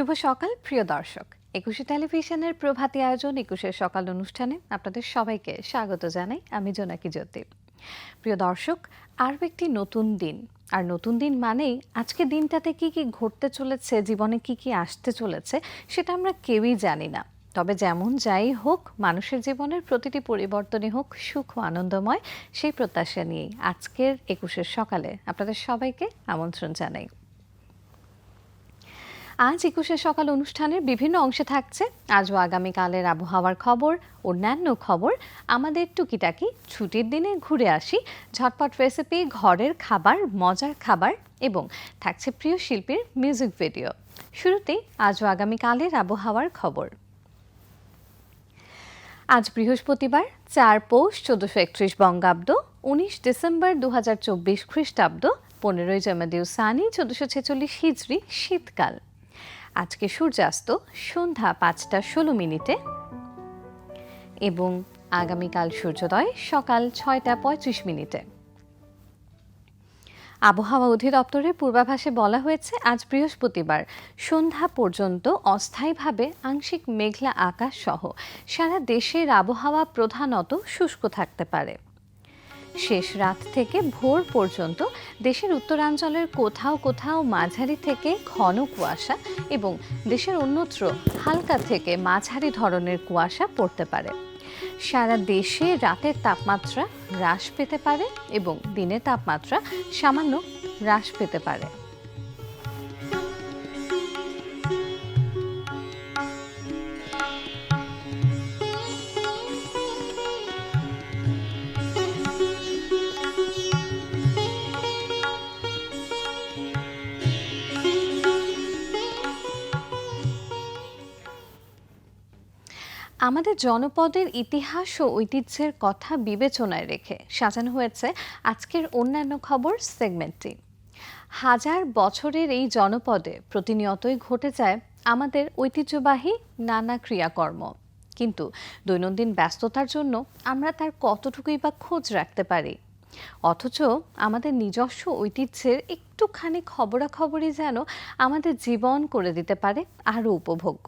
শুভ সকাল, প্রিয় দর্শক। একুশে টেলিভিশনের প্রভাতী আয়োজন একুশের সকাল অনুষ্ঠানে আপনাদের সবাইকে স্বাগত জানাই আমি জোনাকি জ্যোতি। প্রিয় দর্শক, আরও একটি নতুন দিন। আর নতুন দিন মানেই আজকে দিনটাতে কি কি ঘটতে চলেছে, জীবনে কি কি আসতে চলেছে, সেটা আমরা কেউই জানি না। তবে যেমন যাই হোক, মানুষের জীবনের প্রতিটি পরিবর্তনই হোক, সুখ ও আনন্দময়, সেই প্রত্যাশা নিয়েই আজকের একুশের সকালে আপনাদের সবাইকে আমন্ত্রণ জানাই। আজ একুশে সকাল অনুষ্ঠানের বিভিন্ন অংশে থাকছে। আজ ও আগামীকালের আবহাওয়ার খবর, অন্যান্য খবর। আমাদের টুকিটাকি ছুটির দিনে ঘুরে আসি। ঝটপট রেসিপি ঘরের খাবার, মজার খাবার এবং থাকছে প্রিয় শিল্পীর মিউজিক ভিডিও শুরুতেই আজ ও আগামীকালের আবহাওয়ার খবর। আজ বৃহস্পতিবার, চার পৌষ, চোদ্দশো একত্রিশ বঙ্গাব্দ, উনিশ ডিসেম্বর দু হাজার চব্বিশ খ্রিস্টাব্দ, পনেরোই জমাদিউ সানি, চোদ্দশো ছেচল্লিশ হিজড়ি, শীতকাল। আজকে সূর্যাস্ত সন্ধ্যা পাঁচটা ষোলো মিনিটে। এবং আগামীকাল সূর্যোদয় সকাল ছয়টা পঁয়ত্রিশ মিনিটে। আবহাওয়া অধিদপ্তরের পূর্বাভাসে বলা হয়েছে, আজ বৃহস্পতিবার সন্ধ্যা পর্যন্ত অস্থায়ীভাবে আংশিক মেঘলা আকাশ সহ সারা দেশের আবহাওয়া প্রধানত শুষ্ক থাকতে পারে। শেষ রাত থেকে ভোর পর্যন্ত দেশের উত্তরাঞ্চলের কোথাও কোথাও মাঝারি থেকে ঘন কুয়াশা এবং দেশের অন্যত্র হালকা থেকে মাঝারি ধরনের কুয়াশা পড়তে পারে। সারা দেশে রাতের তাপমাত্রা হ্রাস পেতে পারে এবং দিনের তাপমাত্রা সামান্য হ্রাস পেতে পারে। আমাদের জনপদের ইতিহাস ও ঐতিহ্যের কথা বিবেচনায় রেখে সাজানো হয়েছে আজকের অন্যান্য খবর সেগমেন্টটি। হাজার বছরের এই জনপদে প্রতিনিয়তই ঘটে যায় আমাদের ঐতিহ্যবাহী নানা ক্রিয়াকর্ম। কিন্তু দৈনন্দিন ব্যস্ততার জন্য আমরা তার কতটুকুই বা খোঁজ রাখতে পারি? অথচ আমাদের নিজস্ব ঐতিহ্যের একটুখানি খবরাখবরই যেন আমাদের জীবন করে দিতে পারে আরও উপভোগ্য।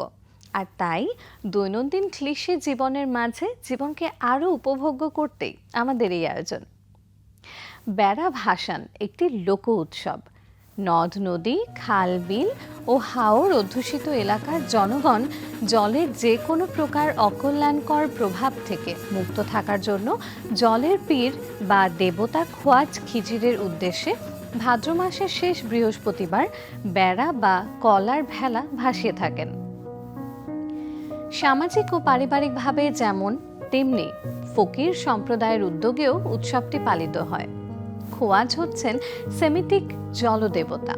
আর তাই দৈনন্দিন ক্লিশে জীবনের মাঝে জীবনকে আরও উপভোগ্য করতেই আমাদের এই আয়োজন। বেড়া ভাসান একটি লোক উৎসব। নদ, নদী, খাল, বিল ও হাওর অধ্যুষিত এলাকার জনগণ জলের যে কোনো প্রকার অকল্যাণকর প্রভাব থেকে মুক্ত থাকার জন্য জলের পীর বা দেবতা খোয়াজ খিজিরের উদ্দেশ্যে ভাদ্র মাসের শেষ বৃহস্পতিবার বেড়া বা কলার ভেলা ভাসিয়ে থাকেন। সামাজিক ও পারিবারিকভাবে যেমন, তেমনি ফকির সম্প্রদায়ের উদ্যোগেও উৎসবটি পালিত হয়। খোয়াজ হচ্ছেন সেমিটিক জলদেবতা।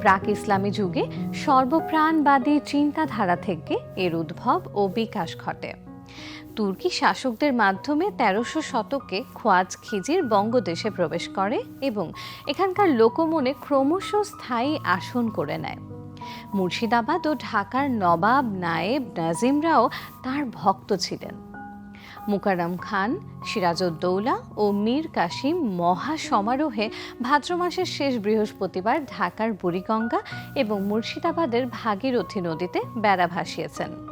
প্রাক ইসলামী যুগে সর্বপ্রাণবাদী চিন্তাধারা থেকে এর উদ্ভব ও বিকাশ ঘটে। তুর্কি শাসকদের মাধ্যমে তেরোশো শতকে খোয়াজ খিজির বঙ্গদেশে প্রবেশ করে এবং এখানকার লোকমনে ক্রমশ স্থায়ী আসন করে নেয়। মুর্শিদাবাদ ও ঢাকার নবাব নায়েব নাজিমরাও তার ভক্ত ছিলেন। মুকারাম খান, সিরাজউদ্দৌলা ও মীর কাশিম মহা সমারোহে ভাদ্র মাসের শেষ বৃহস্পতিবার ঢাকার বুড়িগঙ্গা এবং মুর্শিদাবাদের ভাগীরথী নদীতে বেড়া ভাসিয়েছেন।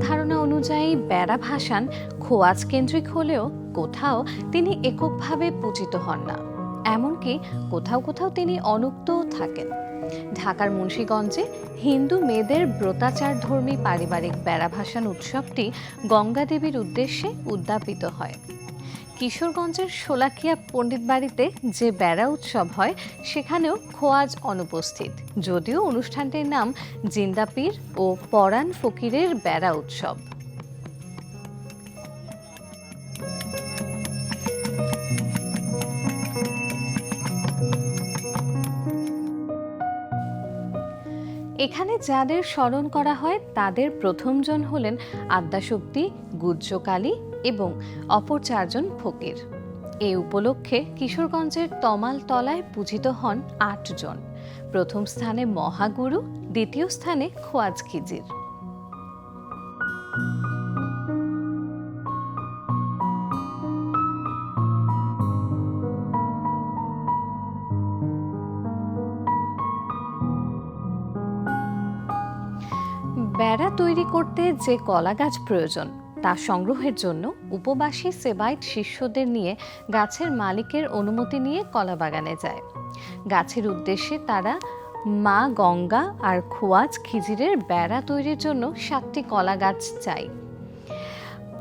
ধারণা অনুযায়ী বেড়া ভাসান খোয়াজ কেন্দ্রিক হলেও কোথাও তিনি এককভাবে পূজিত হন না। এমনকি কোথাও কোথাও তিনি অনুক্তও থাকেন। ঢাকার মুন্সীগঞ্জে হিন্দু মেয়েদের ব্রতাচার ধর্মী পারিবারিক বেড়া ভাসান উৎসবটি গঙ্গা দেবীর উদ্দেশ্যে উদ্যাপিত হয়। কিশোরগঞ্জের শোলাকিয়া পণ্ডিত বাড়িতে যে বেড়া উৎসব হয়, সেখানেও খোয়াজ অনুপস্থিত। যদিও অনুষ্ঠানটির নাম জিন্দাপীর ও পরাণ ফকিরের বেড়া উৎসব। এখানে যাদের স্মরণ করা হয়, তাদের প্রথমজন হলেন আদ্যাশক্তি, গুজ্জকালী এবং অপর চারজন ফকির। এ উপলক্ষে কিশোরগঞ্জের তমাল তলায় পূজিত হন আটজন। প্রথম স্থানে মহাগুরু, দ্বিতীয় স্থানে খোয়াজ খিজির। বেড়া তৈরি করতে যে কলা গাছ প্রয়োজন তা সংগ্রহের জন্য উপবাসী সেবাইট শিষ্যদের নিয়ে গাছের মালিকের অনুমতি নিয়ে কলা বাগানে যায়। গাছের উদ্দেশ্যে তারা মা গঙ্গা আর খোয়াজ খিজিরের বেড়া তৈরির জন্য সাতটি কলা গাছ চাই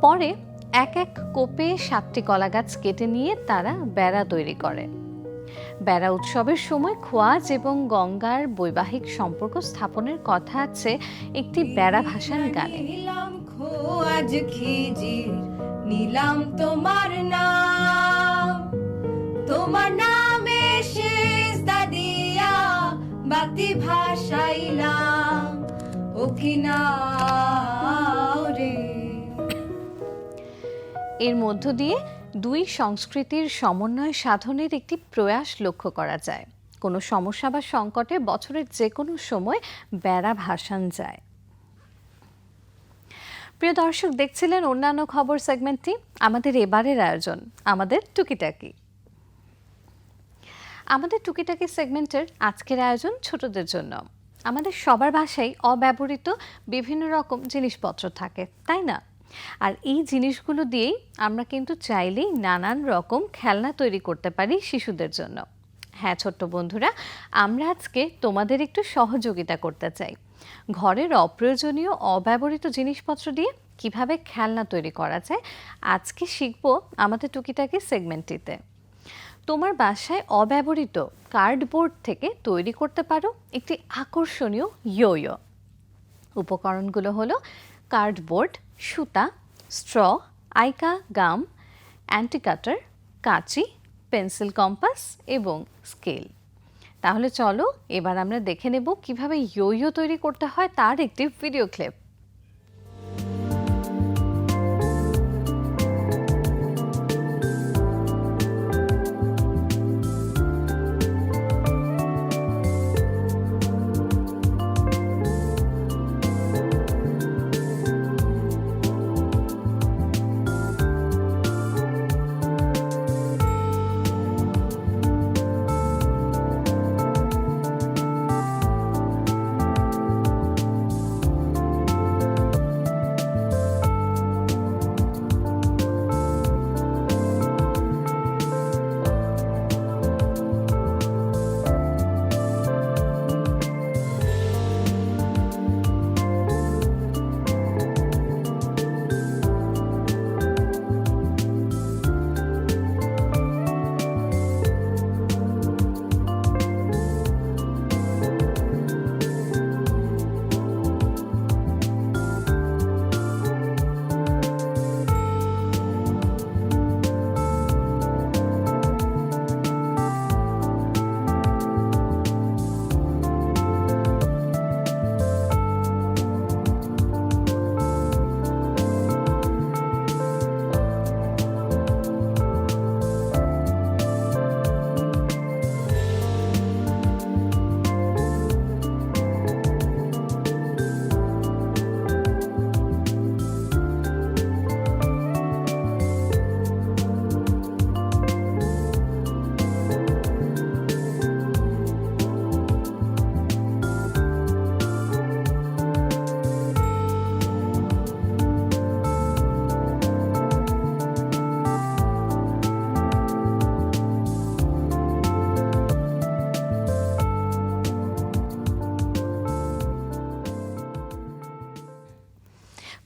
পরে এক এক কোপে সাতটি কলা গাছ কেটে নিয়ে তারা বেড়া তৈরি করে। বেড়া উৎসবের সময় খোয়াজ এবং গঙ্গার বৈবাহিক সম্পর্ক স্থাপনের কথা আছে একটি বেড়া ভাষার গানে। নিলাম খোয়াজ খিজির, নিলাম তোমার নাম। তোমার নামে শেষ দাদিয়া বাতি ভাসাইলাম। ও কিনাও রে। এর মধ্য দিয়ে দুই সংস্কৃতির সমন্বয় সাধনের একটি প্রয়াস লক্ষ্য করা যায়। কোনো সমস্যা বা সংকটে বছরের যে কোনো সময় বেড়া ভাসান যায়। প্রিয় দর্শক, দেখছিলেন অন্যান্য খবর সেগমেন্টটি আমাদের এবারের আয়োজন, আমাদের টুকিটাকি। আমাদের টুকিটাকি সেগমেন্টের আজকের আয়োজন ছোটদের জন্য। আমাদের সবার বাসায় অব্যবহৃত বিভিন্ন রকম জিনিসপত্র থাকে, তাই না? আর এই জিনিসগুলো দিয়েই আমরা কিন্তু চাইলেই নানান রকম খেলনা তৈরি করতে পারি শিশুদের জন্য। হ্যাঁ ছোট্ট বন্ধুরা, আমরা আজকে তোমাদের একটু সহযোগিতা করতে চাই। ঘরের অপ্রয়োজনীয় অব্যবহৃত জিনিসপত্র দিয়ে কীভাবে খেলনা তৈরি করা যায়, আজকে শিখব আমাদের টুকিটাকি সেগমেন্টটিতে। তোমার বাসায় অব্যবহৃত কার্ডবোর্ড থেকে তৈরি করতে পারো একটি আকর্ষণীয় ইয়ো উপকরণগুলো হলো কার্ডবোর্ড, সুতা, স্ট্র, আইকা, গাম, অ্যান্টিকাটার, কাঁচি, পেন্সিল কম্পাস এবং স্কেল। তাহলে চলো, এবার আমরা দেখে নেব কীভাবে ইয়ো তৈরি করতে হয় তার একটি ভিডিও ক্লিপ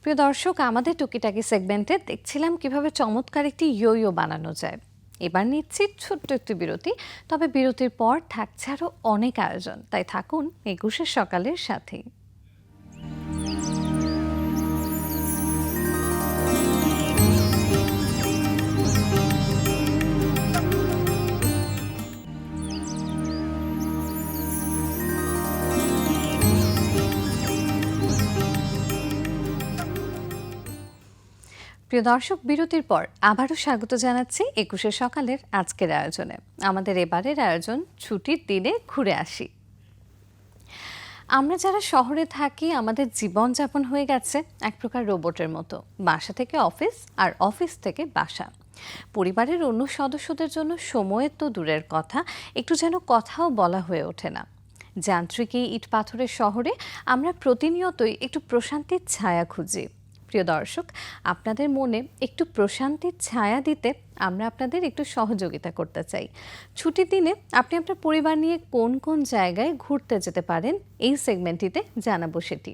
প্রিয় দর্শক, আমাদের টুকিটাকি সেগমেন্টে দেখছিলাম কীভাবে চমৎকার একটি ইয়ো বানানো যায়। এবার নিচ্ছি ছোট্ট একটি বিরতি, তবে বিরতির পর থাকছে আরও অনেক আয়োজন। তাই থাকুন একুশের সকালের সাথেই। প্রিয় দর্শক, বিরতির পর আবারও স্বাগত জানাচ্ছি একুশে সকালের আজকের আয়োজনে। আমাদের এবারের আয়োজন ছুটির দিনে ঘুরে আসি। আমরা যারা শহরে থাকি, আমাদের জীবনযাপন হয়ে গেছে এক প্রকার রোবটের মতো। বাসা থেকে অফিস আর অফিস থেকে বাসা। পরিবারের অন্য সদস্যদের জন্য সময়ের তো দূরের কথা, একটু যেন কথাও বলা হয়ে ওঠে না। যান্ত্রিক এই ইট পাথরের শহরে আমরা প্রতিনিয়তই একটু প্রশান্তির ছায়া খুঁজি। প্রিয় দর্শক, আপনাদের মনে একটু প্রশান্তির ছায়া দিতে আমরা আপনাদের একটু সহযোগিতা করতে চাই। ছুটির দিনে আপনি আপনার পরিবার নিয়ে কোন কোন জায়গায় ঘুরতে যেতে পারেন, এই সেগমেন্টটিতে জানাব সেটি।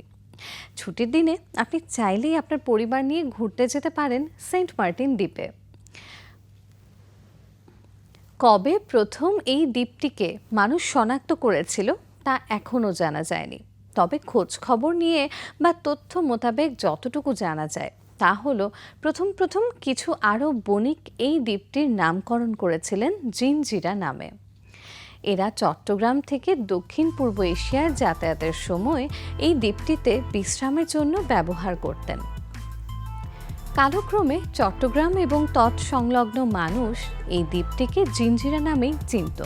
ছুটির দিনে আপনি চাইলেই আপনার পরিবার নিয়ে ঘুরতে যেতে পারেন সেন্ট মার্টিন দ্বীপে। কবে প্রথম এই দ্বীপটিকে মানুষ শনাক্ত করেছিল তা এখনও জানা যায়নি। তবে খোঁজ খবর নিয়ে বা তথ্য মোতাবেক যতটুকু জানা যায়, তা হলো প্রথম প্রথম কিছু আরব বণিক এই দ্বীপটির নামকরণ করেছিলেন জিনজিরা নামে। এরা চট্টগ্রাম থেকে দক্ষিণ পূর্ব এশিয়ার যাতায়াতের সময় এই দ্বীপটিতে বিশ্রামের জন্য ব্যবহার করতেন। কালক্রমে চট্টগ্রাম এবং তৎসংলগ্ন মানুষ এই দ্বীপটিকে জিঞ্জিরা নামেই চিনত।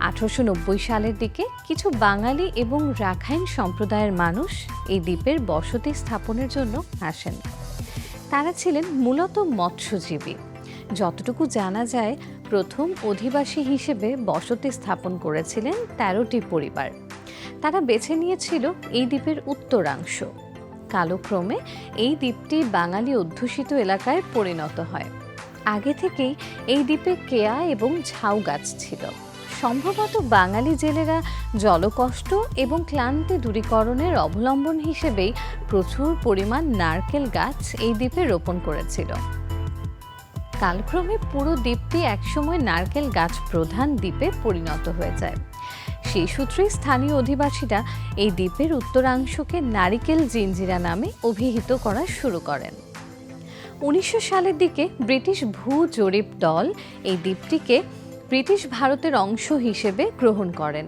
আঠারোশো নব্বই সালের দিকে কিছু বাঙালি এবং রাখাইন সম্প্রদায়ের মানুষ এই দ্বীপের বসতি স্থাপনের জন্য আসেন। তারা ছিলেন মূলত মৎস্যজীবী। যতটুকু জানা যায়, প্রথম অধিবাসী হিসেবে বসতি স্থাপন করেছিলেন তেরোটি পরিবার। তারা বেছে নিয়েছিল এই দ্বীপের উত্তরাংশ। কালক্রমে এই দ্বীপটি বাঙালি অধ্যুষিত এলাকায় পরিণত হয়। আগে থেকেই এই দ্বীপে কেয়া এবং ঝাউ গাছ ছিল। সম্ভবত বাঙালি জেলেরা জলকষ্ট এবং ক্লান্তি দূরীকরণের অবলম্বন হিসেবেই প্রচুর পরিমাণ নারকেল গাছ এই দ্বীপে রোপণ করেছিল। কালক্রমে পুরো দ্বীপটি একসময় নারকেল গাছ প্রধান দ্বীপে পরিণত হয়ে যায়। সেই সূত্রে স্থানীয় অধিবাসীরা এই দ্বীপের উত্তরাংশকে নারিকেল জিঞ্জিরা নামে অভিহিত করা শুরু করেন। উনিশশো সালের দিকে ব্রিটিশ ভূ জরিপ দল এই দ্বীপটিকে ব্রিটিশ ভারতের অংশ হিসেবে গ্রহণ করেন।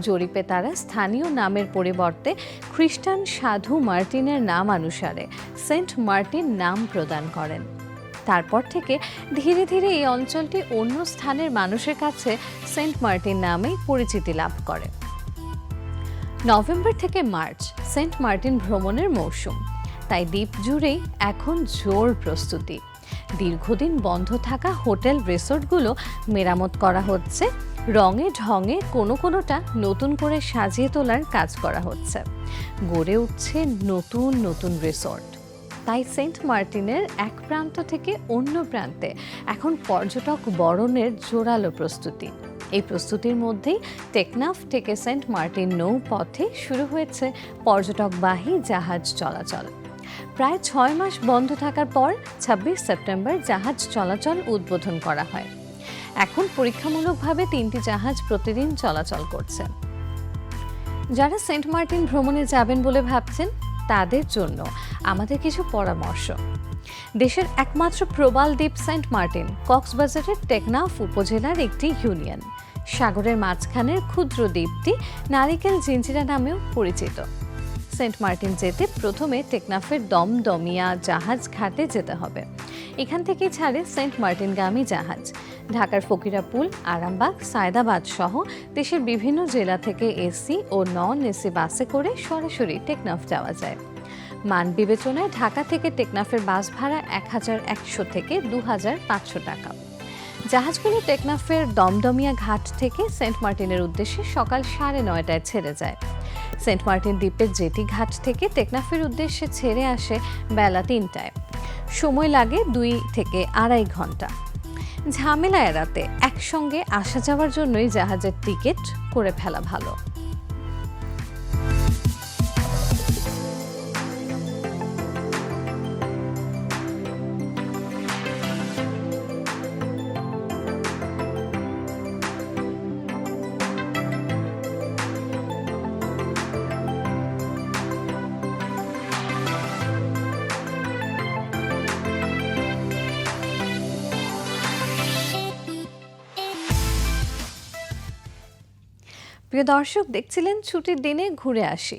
জরিপে তারা স্থানীয় নামের পরিবর্তে খ্রিস্টান সাধু মার্টিনের নাম অনুসারে সেন্ট মার্টিন নাম প্রদান করেন। তারপর থেকে ধীরে ধীরে এই অঞ্চলটি অন্য স্থানের মানুষের কাছে সেন্ট মার্টিন নামেই পরিচিতি লাভ করে। নভেম্বর থেকে মার্চ, সেন্ট মার্টিন ভ্রমণের মৌসুম। তাই দ্বীপ জুড়েই এখন জোর প্রস্তুতি। দীর্ঘদিন বন্ধ থাকা হোটেল রিসোর্টগুলো মেরামত করা হচ্ছে। রঙে ঢঙে কোনো কোনোটা নতুন করে সাজিয়ে তোলার কাজ করা হচ্ছে। গড়ে উঠছে নতুন নতুন রিসোর্ট। তাই সেন্ট মার্টিনের এক প্রান্ত থেকে অন্য প্রান্তে এখন পর্যটক বরণের জোরালো প্রস্তুতি। এই প্রস্তুতির মধ্যেই টেকনাফ থেকে সেন্ট মার্টিন নৌ পথে শুরু হয়েছে পর্যটকবাহী জাহাজ চলাচল। প্রায় ছয় মাস বন্ধ থাকার পর ছাব্বিশ সেপ্টেম্বর জাহাজ চলাচল উদ্বোধন করা হয়। এখন পরীক্ষামূলকভাবে তিনটি জাহাজ প্রতিদিন চলাচল করছে। যারা সেন্ট মার্টিন ভ্রমণে যাবেন বলে ভাবছেন, তাদের জন্য আমাদের কিছু পরামর্শ। দেশের একমাত্র প্রবাল দ্বীপ সেন্ট মার্টিন, কক্সবাজারের টেকনাফ উপজেলার একটি ইউনিয়ন। সাগরের মাঝখানের ক্ষুদ্র দ্বীপটি নারিকেল জিঞ্জিরা নামেও পরিচিত। সেন্ট মার্টিন যেতে প্রথমে টেকনাফের দমদমিয়া জাহাজ ঘাটে যেতে হবে। এখান থেকে ছাড়ে সেন্ট মার্টিনগামী জাহাজ। ঢাকার ফকিরাপুল, আরামবাগ, সায়দাবাদ সহ দেশের বিভিন্ন জেলা থেকে এসি ও নন এসি বাসে করে সরাসরি টেকনাফ যাওয়া যায়। মান বিবেচনায় ঢাকা থেকে টেকনাফের বাস ভাড়া এক হাজার একশো থেকে দু হাজার পাঁচশো টাকা। জাহাজগুলো টেকনাফের দমদমিয়া ঘাট থেকে সেন্ট মার্টিনের উদ্দেশ্যে সকাল সাড়ে নয়টায় ছেড়ে যায়। সেন্ট মার্টিন দ্বীপের জেটি ঘাট থেকে টেকনাফের উদ্দেশ্যে ছেড়ে আসে বেলা তিনটায়। সময় লাগে দুই থেকে আড়াই ঘণ্টা। ঝামেলা এড়াতে একসঙ্গে আসা যাওয়ার জন্যই জাহাজের টিকিট করে ফেলা ভালো। প্রিয় দর্শক, দেখছিলেন ছুটির দিনে ঘুরে আসি।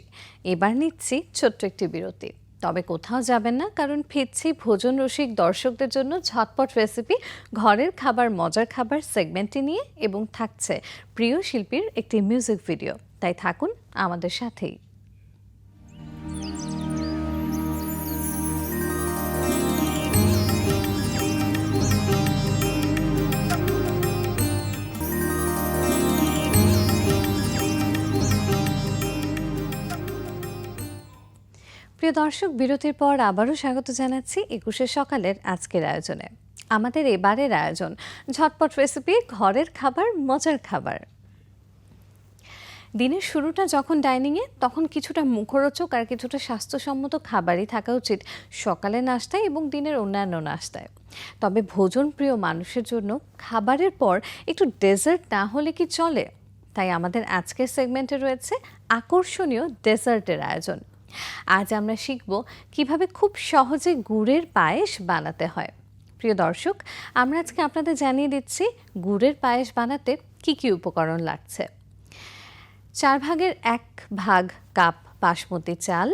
এবার নিচ্ছি ছোট্ট একটি বিরতি। তবে কোথাও যাবেন না, কারণ ফিরছি ভোজন রসিক দর্শকদের জন্য ঝটপট রেসিপি ঘরের খাবার, মজার খাবার সেগমেন্টটি নিয়ে এবং থাকছে প্রিয় শিল্পীর একটি মিউজিক ভিডিও তাই থাকুন আমাদের সাথেই। প্রিয় দর্শক, বিরতির পর আবারও স্বাগত জানাচ্ছি একুশে সকালের আজকের আয়োজনে। আমাদের এবারের আয়োজন, ঝটপট রেসিপি ঘরের খাবার, মজার খাবার। দিনের শুরুটা যখন ডাইনিংয়ে তখন কিছুটা মুখরোচক আর কিছুটা স্বাস্থ্যসম্মত খাবারই থাকা উচিত সকালের নাস্তায় এবং দিনের অন্যান্য নাস্তায়। তবে ভোজন প্রিয় মানুষের জন্য খাবারের পর একটু ডেজার্ট না হলে কি চলে? তাই আমাদের আজকের সেগমেন্টে রয়েছে আকর্ষণীয় ডেজার্টের আয়োজন। আজ আমরা শিখব কীভাবে খুব সহজে গুড়ের পায়েস বানাতে হয়। প্রিয় দর্শক, আমরা আজকে আপনাদের জানিয়ে দিচ্ছি গুড়ের পায়েস বানাতে কি কি উপকরণ লাগছে। চার ভাগের এক ভাগ কাপ বাসমতি চাল,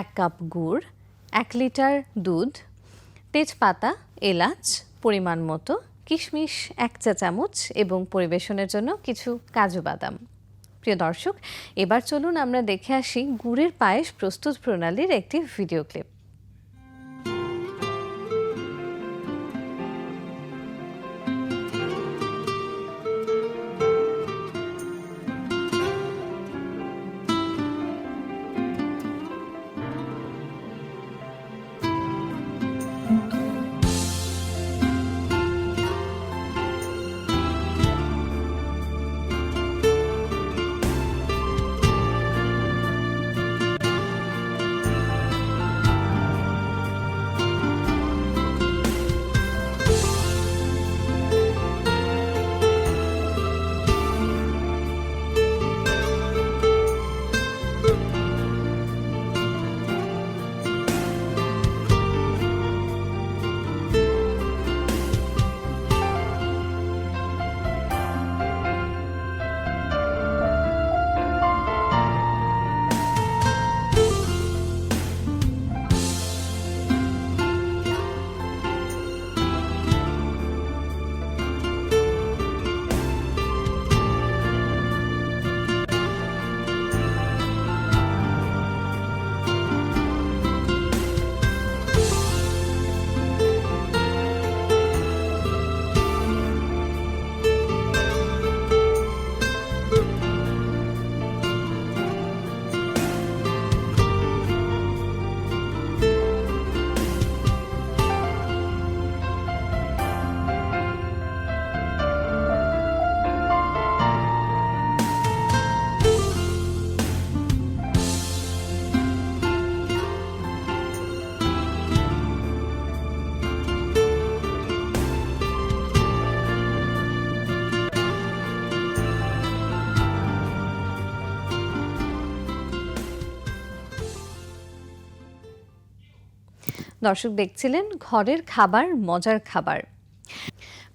এক কাপ গুড়, এক লিটার দুধ, তেজপাতা, এলাচ, পরিমাণ মতো, কিশমিশ, এক চা চামচ এবং পরিবেশনের জন্য কিছু কাজু বাদাম। প্রিয় দর্শক এবার চলুন আমরা দেখে আসি গুড়ের পায়েস প্রস্তুত প্রণালীর একটি ভিডিও ক্লিপ। দর্শক দেখছিলেন ঘরের খাবার, মজার খাবার।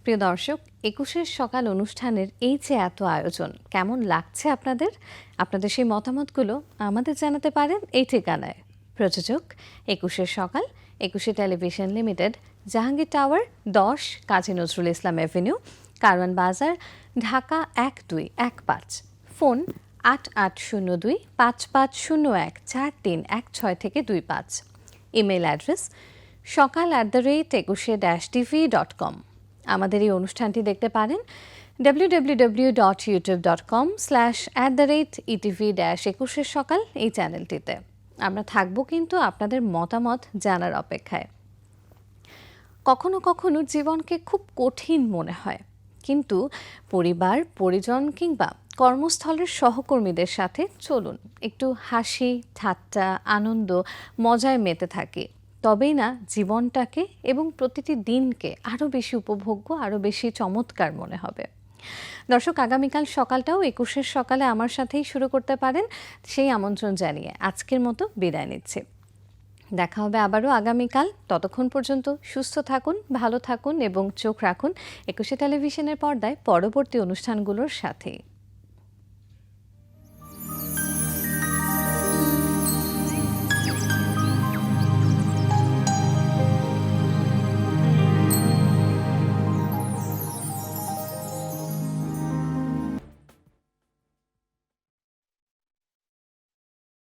প্রিয় দর্শক, একুশের সকাল অনুষ্ঠানের এই যে এত আয়োজন, কেমন লাগছে আপনাদের? আপনাদের সেই মতামতগুলো আমাদের জানাতে পারেন এই ঠিকানায়। প্রযোজক, একুশের সকাল, একুশে টেলিভিশন লিমিটেড, জাহাঙ্গীর টাওয়ার, দশ, কাজী নজরুল ইসলাম এভিনিউ, কারওয়ান বাজার, ঢাকা এক দুই এক পাঁচ। ফোন আট আট শূন্য দুই পাঁচ পাঁচ শূন্য এক চার তিন এক ছয় থেকে দুই পাঁচ। ইমেল অ্যাড্রেস সকাল অ্যাট দ্য রেট একুশে ড্যাশ টিভি ডট কম আমাদের এই অনুষ্ঠানটি দেখতে পারেন W dot YouTube dot com slash at the rate ETV dash একুশের সকাল এই চ্যানেলটিতে আমরা থাকব কিন্তু আপনাদের মতামত জানার অপেক্ষায়। কখনো কখনো জীবনকে খুব কঠিন মনে হয়, কিন্তু পরিবার, পরিজন কিংবা কর্মস্থলের সহকর্মীদের সাথে চলুন। একটু হাসি, ঠাট্টা, আনন্দ, মজায় মেতে থাকি। তবেই না, জীবনটাকে এবং প্রতিটি দিনকে আরও বেশি উপভোগ্য আরও বেশি চমৎকার মনে হবে। দর্শক, আগামীকাল সকালটাও একুশের সকালে আমার সাথেই শুরু করতে পারেন সেই আমন্ত্রণ জানিয়ে আজকের মতো বিদায় নিচ্ছে। দেখা হবে আবারও আগামীকাল। ততক্ষণ পর্যন্ত সুস্থ থাকুন, ভালো থাকুন এবং চোখ রাখুন একুশে টেলিভিশনের পর্দায় পরবর্তী অনুষ্ঠানগুলোর সাথেই।